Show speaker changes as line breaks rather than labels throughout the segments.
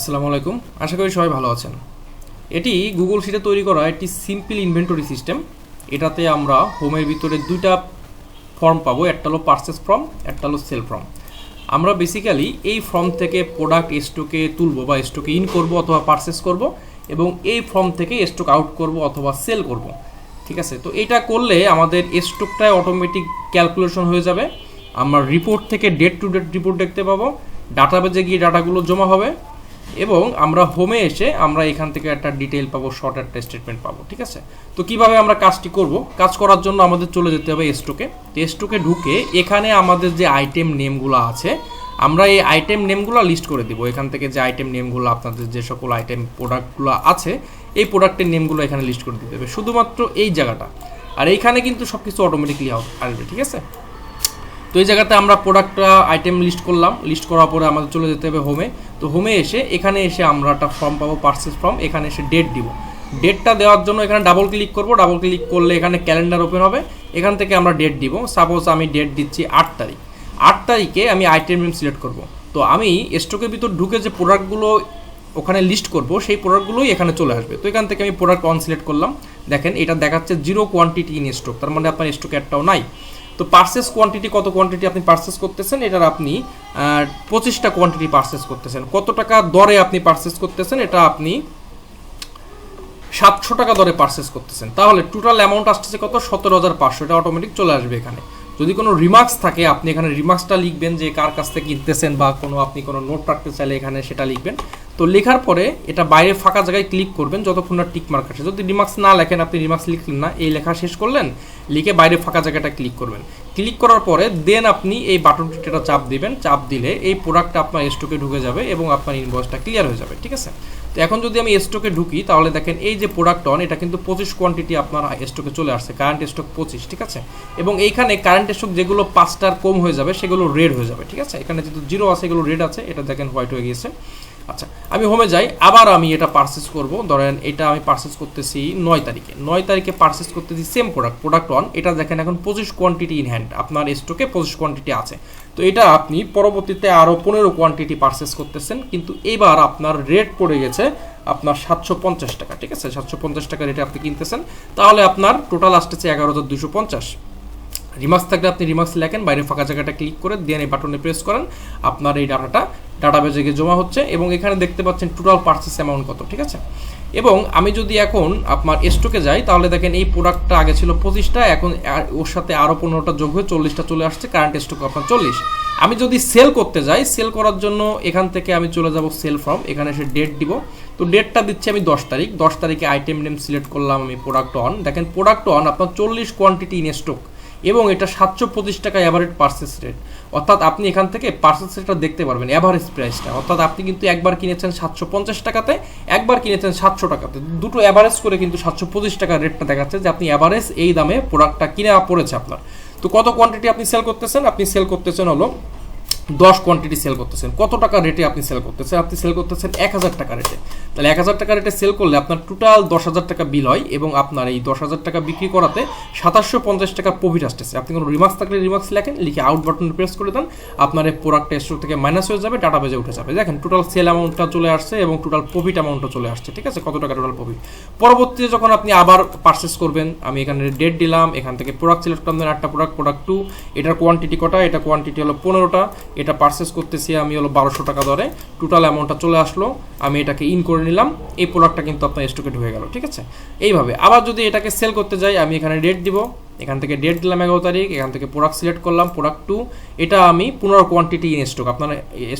আসসালামু আলাইকুম। আশা করি সবাই ভালো আছেন। এটি গুগল শিটে তৈরি করা একটি সিম্পল ইনভেন্টরি সিস্টেম এটাতে আমরা হোমের ভিতরে দুইটা ফর্ম পাবো। একটা হলো পার্সেস ফর্ম একটা হলো সেল ফর্ম আমরা বেসিক্যালি এই ফর্ম থেকে প্রোডাক্ট স্টকে তুলবো বা স্টকে ইন করব অথবা পার্সেস করব এবং এই ফর্ম থেকে স্টক আউট করব অথবা সেল করব। ঠিক আছে? তো এটা করলে আমাদের স্টকটায় অটোমেটিক ক্যালকুলেশন হয়ে যাবে। আমরা রিপোর্ট থেকে ডেট টু ডেট রিপোর্ট দেখতে পাবো। ডাটাবেজে গিয়ে ডাটাগুলো জমা হবে। এবং আমরা হোমে এসে আমরা এখান থেকে একটা ডিটেল পাবো শর্ট একটা স্টেটমেন্ট পাবো, ঠিক আছে? তো কীভাবে আমরা কাজটি করব? কাজ করার জন্য আমাদের চলে যেতে হবে স্টকে তো স্টকে ঢুকে এখানে আমাদের যে আইটেম নেমগুলো আছে, আমরা এই আইটেম নেমগুলো লিস্ট করে দিব। এখান থেকে যে আইটেম নেমগুলো আপনাদের যে সকল আইটেম প্রোডাক্টগুলো আছে, এই প্রোডাক্টের নেমগুলো এখানে লিস্ট করে দিতে হবে। শুধুমাত্র এই জায়গাটা। আর এইখানে কিন্তু সব কিছু অটোমেটিকলি আসবে, ঠিক আছে? তো এই জায়গাতে আমরা প্রোডাক্টটা আইটেম লিস্ট করলাম। লিস্ট করার পরে আমাদের চলে যেতে হবে হোমে তো হোমে এসে এখানে এসে আমরা একটা ফর্ম পাবো পার্সেস ফর্ম এখানে এসে ডেট দিব। ডেটটা দেওয়ার জন্য এখানে ডাবল ক্লিক করব। ডাবল ক্লিক করলে এখানে ক্যালেন্ডার ওপেন হবে। এখান থেকে আমরা ডেট দিব। সাপোজ আমি ডেট দিচ্ছি আট তারিখ। আট তারিখে আমি আইটেম নেম সিলেক্ট করব। তো আমি স্টকের ভিতর ঢুকে যে প্রোডাক্টগুলো ওখানে লিস্ট করব, সেই প্রোডাক্টগুলোই এখানে চলে আসবে। তো এখান থেকে আমি প্রোডাক্ট অন সিলেক্ট করলাম। দেখেন এটা দেখাচ্ছে জিরো কোয়ান্টিটি ইন স্টক তার মানে আপনার স্টক একটাও নাই। তো পার্সেস কোয়ান্টিটি কত কোয়ান্টিটি আপনি পার্সেস করতেছেন, এটার আপনি পঁচিশটা কোয়ান্টিটি পার্সেস করতেছেন। কত টাকা দরে আপনি পার্সেস করতেছেন, এটা আপনি সাতশো টাকা দরে পার্সেস করতেছেন। তাহলে টোটাল অ্যামাউন্ট আসতেছে কত? সতেরো হাজার পাঁচশো। এটা অটোমেটিক চলে আসবে এখানে। যদি কোনো রিমার্কস থাকে, আপনি এখানে রিমার্কসটা লিখবেন যে কার কাছ থেকে কিনতেছেন বা কোনো, আপনি কোনো নোট রাখতে চাইলে এখানে সেটা লিখবেন। তো লেখার পরে এটা বাইরে ফাঁকা জায়গায় ক্লিক করবেন যতক্ষণ না টিক মার্ক আসে। যদি রিমার্কস না লেখেন, আপনি রিমার্কস লিখলেন না, এই লেখা শেষ করলেন, লিখে বাইরে ফাঁকা জায়গাটা ক্লিক করবেন। ক্লিক করার পরে দেন আপনি এই বাটনটিটা চাপ দিবেন। চাপ দিলে এই প্রোডাক্টটা আপনার স্টকে ঢুকে যাবে এবং আপনার ইনভয়েসটা ক্লিয়ার হয়ে যাবে, ঠিক আছে? তো এখন যদি আমি স্টকে ঢুকি, তাহলে দেখেন এই যে প্রোডাক্ট অন এটা কিন্তু পঁচিশ কোয়ান্টিটি আপনার স্টকে চলে আসছে কারেন্ট স্টক পঁচিশ, ঠিক আছে? এবং এইখানে কারেন্ট স্টক যেগুলো পাঁচটার কম হয়ে যাবে, সেগুলো রেড হয়ে যাবে, ঠিক আছে? এখানে যেহেতু জিরো আছে, এগুলো রেড আছে, এটা দেখেন হোয়াইট হয়ে গিয়েছে। আচ্ছা আমি হোমে যাই আবার আমি এটা পারচেস করব। ধরেন এটা আমি পারচেস করতেছি নয় তারিখে। নয় তারিখে পারচেস করতেছি সেম প্রোডাক্ট প্রোডাক্ট ওয়ান এটা দেখেন এখন পঁচিশ কোয়ান্টিটি ইন হ্যান্ড আপনার স্টকে পঁচিশ কোয়ান্টিটি আছে। তো এটা আপনি পরবর্তীতে আরও পনেরো কোয়ান্টিটি পারচেস করতেছেন, কিন্তু এবার আপনার রেট পড়ে গেছে আপনার সাতশো পঞ্চাশ টাকা, ঠিক আছে? সাতশো পঞ্চাশ টাকা রেটে আপনি কিনতেছেন। তাহলে আপনার টোটাল আসতেছে এগারো হাজার দুশো পঞ্চাশ। রিমার্কস থাকলে আপনি রিমার্কস লেখেন, বাইরে ফাঁকা জায়গাটা ক্লিক করে দেন এই বাটনে প্রেস করেন, আপনার এই ডাটাটা ডাটাবেজে গিয়ে জমা হচ্ছে এবং এখানে দেখতে পাচ্ছেন টোটাল পার্চেস অ্যামাউন্ট কত, ঠিক আছে? এবং আমি যদি এখন আপনার স্টকে যাই, তাহলে দেখেন এই প্রোডাক্টটা আগে ছিল পঁচিশটা, এখন ওর সাথে আরও পনেরোটা যোগ হয়ে চল্লিশটা চলে আসছে কারেন্ট স্টক আপনার চল্লিশ। আমি যদি সেল করতে যাই সেল করার জন্য এখান থেকে আমি চলে যাব সেল ফর্ম এখানে এসে ডেট দিব। তো ডেটটা দিচ্ছি আমি দশ তারিখ, দশ তারিখে আইটেম নেম সিলেক্ট করলাম আমি প্রোডাক্ট অন দেখেন প্রোডাক্ট অন আপনার চল্লিশ কোয়ান্টিটি ইন স্টক এবং এটা সাতশো পঁচিশ টাকা অ্যাভারেজ পার্সেস রেট অর্থাৎ আপনি এখান থেকে পার্সেস রেটটা দেখতে পারবেন অ্যাভারেজ প্রাইসটা অর্থাৎ আপনি কিন্তু একবার কিনেছেন সাতশো পঞ্চাশ টাকাতে, একবার কিনেছেন সাতশো টাকাতে। দুটো অ্যাভারেজ করে কিন্তু সাতশো পঁচিশ টাকার রেটটা দেখাচ্ছে যে আপনি অ্যাভারেজ এই দামে প্রোডাক্টটা কিনে পড়েছে আপনার। তো কত কোয়ান্টিটি আপনি সেল করতেছেন? আপনি সেল করতেছেন হলো দশ কোয়ান্টিটি সেল করতেছেন। কত টাকা রেটে আপনি সেল করতেছেন? আপনি সেল করতেছেন এক হাজার টাকা রেটে তাহলে এক হাজার টাকা রেটে সেল করলে আপনার টোটাল দশ হাজার টাকা বিল হয় এবং আপনার এই দশ হাজার টাকা বিক্রি করাতে সাতাশশো পঞ্চাশ টাকা প্রফিট আসতেছে। আপনি কোনো রিমার্কস থাকলে রিমার্কস লেখেন, লিখে আউট বাটন প্রেস করে দেন। আপনার এই প্রোডাক্টটা স্টোর থেকে মাইনাস হয়ে যাবে ডাটা বেজে উঠে যাবে। দেখেন টোটাল সেল অ্যামাউন্টটা চলে আসছে এবং টোটাল প্রফিট অ্যামাউন্টটা চলে আসছে, ঠিক আছে? কত টাকা টোটাল প্রফিট পরবর্তীতে যখন আপনি আবার পারচেস করবেন, আমি এখানে ডেট দিলাম, এখান থেকে প্রোডাক্ট সিলেক্ট করলাম আটটা প্রোডাক্ট প্রোডাক্ট টু এটার কোয়ান্টিটি কটা? এটা কোয়ান্টিটি হলো পনেরোটা এটা পারচেস করতেছি আমি হলো বারোশো টাকা দরে। টোটাল অ্যামাউন্টটা চলে আসলো, আমি এটাকে ইন করে নিলাম। এই প্রোডাক্টটা কিন্তু আপনার স্টকে ঢুকে গেল, ঠিক আছে? এইভাবে। আবার যদি এটাকে সেল করতে যাই, আমি এখানে ডেট দিব। এখান থেকে ডেট দিলাম এগারো তারিখ, এখান থেকে প্রোডাক্ট সিলেক্ট করলাম প্রোডাক্ট টু এটা আমি পনেরো কোয়ান্টিটি ইন স্টক আপনার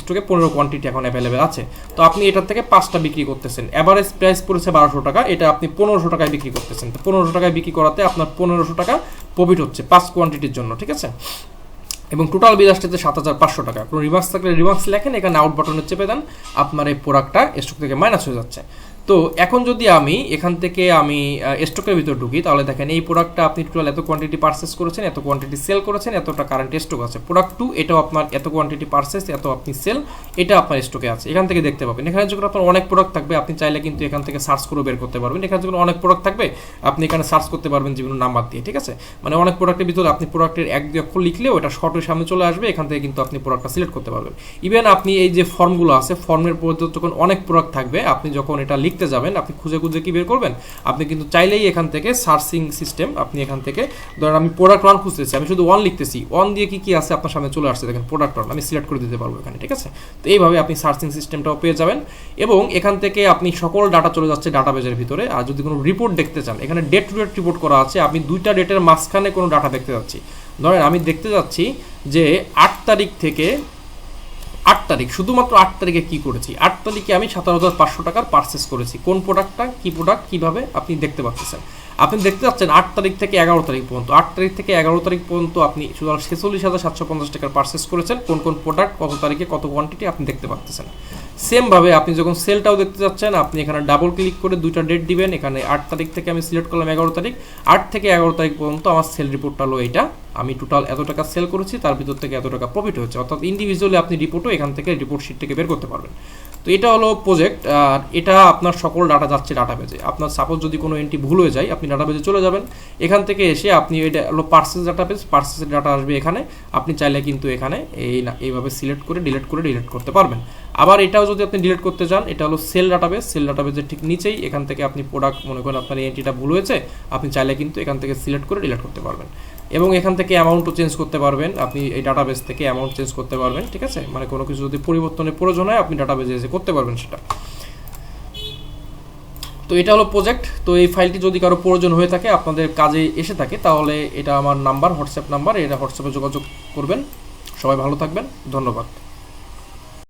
স্টকে পনেরো কোয়ান্টিটি এখন অ্যাভেলেবেল আছে। তো আপনি এটার থেকে পাঁচটা বিক্রি করতেছেন। অ্যাভারেজ প্রাইস পড়েছে বারোশো টাকা, এটা আপনি পনেরোশো টাকায় বিক্রি করতেছেন। তো পনেরোশো টাকায় বিক্রি করাতে আপনার পনেরোশো টাকা প্রফিট হচ্ছে পাঁচ কোয়ান্টিটির জন্য, ঠিক আছে? এবং টোটাল বিল আসতেছে সাত হাজার পাঁচশো টাকা। কোনো রিমার্কস থাকলে রিমার্কস লেখেন, এখানে আউট বাটনে চেপে দেন, আপনার এই প্রোডাক্টটা স্টক থেকে মাইনাস হয়ে যাচ্ছে। তো এখন যদি আমি এখান থেকে আমি স্টকের ভিতর ঢুকি, তাহলে দেখেন এই প্রোডাক্টটা আপনি টোটাল এত কোয়ান্টিটি পারচেস করেছেন, এত কোয়ান্টিটি সেল করেছেন, এতটা কারেন্ট স্টক আছে। প্রোডাক্ট টু এটাও আপনার এত কোয়ান্টিটি পারচেস এত আপনি সেল এটা আপনার স্টকে আছে। এখান থেকে দেখতে পাবেন। এখানে যখন আপনার অনেক প্রোডাক্ট থাকবে, আপনি চাইলে কিন্তু এখান থেকে সার্চ করে বের করতে পারবেন। এখানে যখন অনেক প্রোডাক্ট থাকবে, আপনি এখানে সার্চ করতে পারবেন বিভিন্ন নাম্বার দিয়ে, ঠিক আছে? মানে অনেক প্রোডাক্টের ভিতরে আপনি প্রোডাক্টের এক, দুই অক্ষর লিখলেও এটা শর্টের সামনে চলে আসবে, এখান থেকে কিন্তু আপনি প্রোডাক্টটা সিলেক্ট করতে পারবেন। ইভেন আপনি এই যে ফর্মগুলো আছে ফর্মের মধ্যে যখন অনেক প্রোডাক্ট থাকবে, আপনি যখন এটা লিখতে যাবেন, আপনি খুঁজে খুঁজে কি বের করবেন। আপনি কিন্তু চাইলেই এখান থেকে সার্চিং সিস্টেম, আপনি এখান থেকে, ধরেন আমি প্রোডাক্ট ওয়ান খুঁজতেছি, আমি শুধু ওয়ান লিখতেছি ওয়ান দিয়ে কি কি আছে আপনার সামনে চলে আসছে, দেখেন প্রোডাক্ট ওয়ান আমি সিলেক্ট করে দিতে পারব এখানে, ঠিক আছে? তো এইভাবে আপনি সার্চিং সিস্টেমটাও পেয়ে যাবেন এবং এখান থেকে আপনি সকল ডাটা চলে যাচ্ছে ডাটাবেজের ভিতরে। আর যদি কোনো রিপোর্ট দেখতে চান, এখানে ডেট টু ডেট রিপোর্ট করা আছে, আমি দুইটা ডেটের মাঝখানে কোনো ডাটা দেখতে যাচ্ছি। ধরেন আমি দেখতে যাচ্ছি যে আট তারিখ থেকে আট তারিখ, শুধুমাত্র আট তারিখে কি করেছি? আট তারিখে আমি সাতান্ন হাজার পাঁচশো টাকার পারচেস করেছি। কোন প্রোডাক্টটা কি প্রোডাক্ট কীভাবে, আপনি দেখতে পাচ্ছেন। আপনি দেখতে পাচ্ছেন আট তারিখ থেকে এগারো তারিখ পর্যন্ত। আট তারিখ থেকে এগারো তারিখ পর্যন্ত আপনি শুধু ছেচল্লিশ হাজার সাতশো পঞ্চাশ টাকার পারচেস করেছেন। কোন কোন প্রোডাক্ট কত তারিখে, কত কোয়ান্টিটি আপনি দেখতে পাচ্ছেন। সেমভাবে আপনি যখন সেলটাও দেখতে যাচ্ছেন, আপনি এখানে ডাবল ক্লিক করে দুইটা ডেট দিবেন। এখানে আট তারিখ থেকে আমি সিলেক্ট করলাম এগারো তারিখ। আট থেকে এগারো তারিখ পর্যন্ত আমার সেল রিপোর্টটা হলো এটা আমি টোটাল এত টাকা সেল করেছি, তার ভিতর থেকে এত টাকা প্রফিট হয়েছে। অর্থাৎ ইন্ডিভিজুয়ালি আপনি রিপোর্টও এখান থেকে রিপোর্ট শিট থেকে বের করতে পারবেন। তো এটা হলো প্রজেক্ট আর এটা আপনার সকল ডাটা যাচ্ছে ডাটাবেজে আপনার সাপোজ যদি কোনো এন্ট্রি ভুল হয়ে যায়, আপনি ডাটাবেজে চলে যাবেন। এখান থেকে এসে আপনি এটা হলো পার্সেস ডাটাবেজ পার্সেসের ডাটা আসবে এখানে। আপনি চাইলে কিন্তু এখানে এই এইভাবে সিলেক্ট করে ডিলিট করে ডিলিট করতে পারবেন। আবার এটাও যদি আপনি ডিলিট করতে চান, এটা হলো সেল ডাটাবেস সেল ডাটাবেজের ঠিক নিচেই এখান থেকে আপনি প্রোডাক্ট মনে করেন আপনার এন্ট্রিটা ভুল হয়েছে, আপনি চাইলে কিন্তু এখান থেকে সিলেক্ট করে ডিলেট করতে পারবেন। এবং এখান থেকে অ্যামাউন্টও চেঞ্জ করতে পারবেন। আপনি এই ডাটাবেস থেকে অ্যামাউন্ট চেঞ্জ করতে পারবেন, ঠিক আছে? মানে কোনো কিছু যদি পরিবর্তনের প্রয়োজন হয়, আপনি ডাটাবেজে এসে করতে পারবেন সেটা। তো এটা হলো প্রজেক্ট তো এই ফাইলটি যদি কারও প্রয়োজন হয়ে থাকে, আপনাদের কাজে এসে থাকে, তাহলে এটা আমার নাম্বার হোয়াটসঅ্যাপ নাম্বার এটা হোয়াটসঅ্যাপে যোগাযোগ করবেন। সবাই ভালো থাকবেন। ধন্যবাদ।